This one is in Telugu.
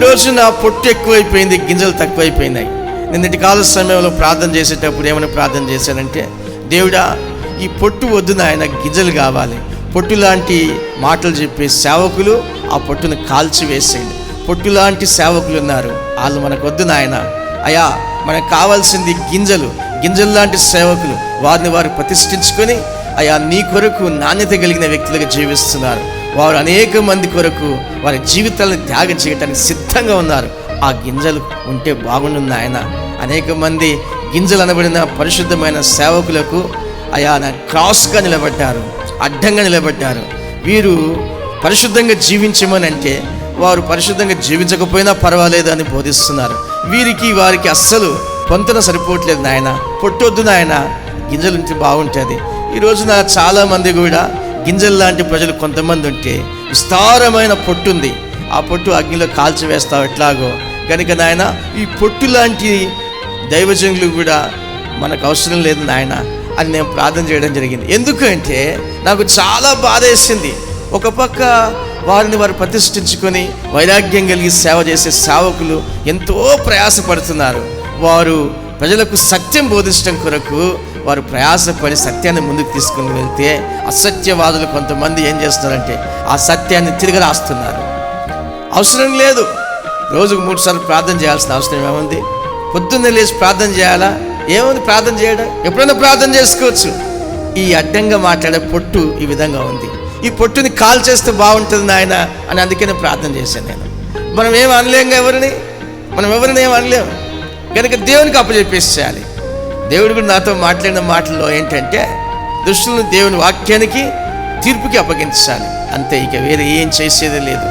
రోజున పొట్టు ఎక్కువైపోయింది గింజలు తక్కువైపోయినాయి. నిన్నటి కాల సమయంలో ప్రార్థన చేసేటప్పుడు ఏమైనా ప్రార్థన చేశానంటే దేవుడా ఈ పొట్టు వద్దు నాయన గింజలు కావాలి. పొట్టు లాంటి మాటలు చెప్పే సేవకులు ఆ పొట్టును కాల్చివేసేయండి. పొట్టు లాంటి సేవకులు ఉన్నారు. వాళ్ళు మనకు వద్దు నాయన. అయా మనకు కావాల్సింది గింజలు. గింజలు లాంటి సేవకులు వారిని వారు ప్రతిష్ఠించుకొని అయా నీ కొరకు నాణ్యత కలిగిన వ్యక్తులుగా జీవిస్తున్నారు. వారు అనేక మంది కొరకు వారి జీవితాలను త్యాగం చేయటానికి సిద్ధంగా ఉన్నారు. ఆ గింజలు ఉంటే బాగుంటుంది ఆయన అనేక మంది గింజలు అనబడిన పరిశుద్ధమైన సేవకులకు అయా క్రాస్గా నిలబడ్డారు అడ్డంగా నిలబడ్డారు. వీరు పరిశుద్ధంగా జీవించమని అంటే వారు పరిశుద్ధంగా జీవించకపోయినా పర్వాలేదు అని బోధిస్తున్నారు. వీరికి వారికి అస్సలు పొంతన సరిపోవట్లేదు నాయన. పొట్టొద్దు నాయన. గింజలు ఉంటే బాగుంటుంది. ఈ రోజున చాలామంది కూడా గింజల లాంటి ప్రజలు కొంతమంది ఉంటే విస్తారమైన పొట్టు ఉంది ఆ పొట్టు అగ్నిలో కాల్చివేస్తావు ఎట్లాగో? కనుక నాయన ఈ పొట్టు లాంటి దైవజనులు కూడా మనకు అవసరం లేదు నాయన అని నేను ప్రార్థన చేయడం జరిగింది. ఎందుకంటే నాకు చాలా బాధ వేసింది. ఒక పక్క వారిని వారు ప్రతిష్ఠించుకొని వైరాగ్యం కలిగి సేవ చేసే సేవకులు ఎంతో ప్రయాసపడుతున్నారు. వారు ప్రజలకు సత్యం బోధించడం కొరకు వారు ప్రయాసపడి సత్యాన్ని ముందుకు తీసుకుని వెళ్తే అసత్యవాదులు కొంతమంది ఏం చేస్తున్నారంటే ఆ సత్యాన్ని తిరిగి రాస్తున్నారు. అవసరం లేదు. రోజుకు మూడు సార్లు ప్రార్థన చేయాల్సిన అవసరం ఏముంది? పొద్దున్నే లేచి ప్రార్థన చేయాలా? ఏముంది ప్రార్థన చేయడం? ఎప్పుడైనా ప్రార్థన చేసుకోవచ్చు. ఈ అడ్డంగా మాట్లాడే పొట్టు ఈ విధంగా ఉంది. ఈ పొట్టుని కాల్ చేస్తే బాగుంటుంది నాయన అని అందుకనే ప్రార్థన చేశాను నేను. మనం ఏం అనలేం ఎవరిని? మనం ఎవరిని ఏం అనలేము కనుక దేవునికి అప్పచెప్పేసేయాలి దేవుడు కూడా నాతో మాట్లాడిన మాటల్లో ఏంటంటే దుష్టులను దేవుని వాక్యానికి తీర్పుకి అప్పగించాలి. అంతే ఇక వేరే ఏం చేసేది లేదు.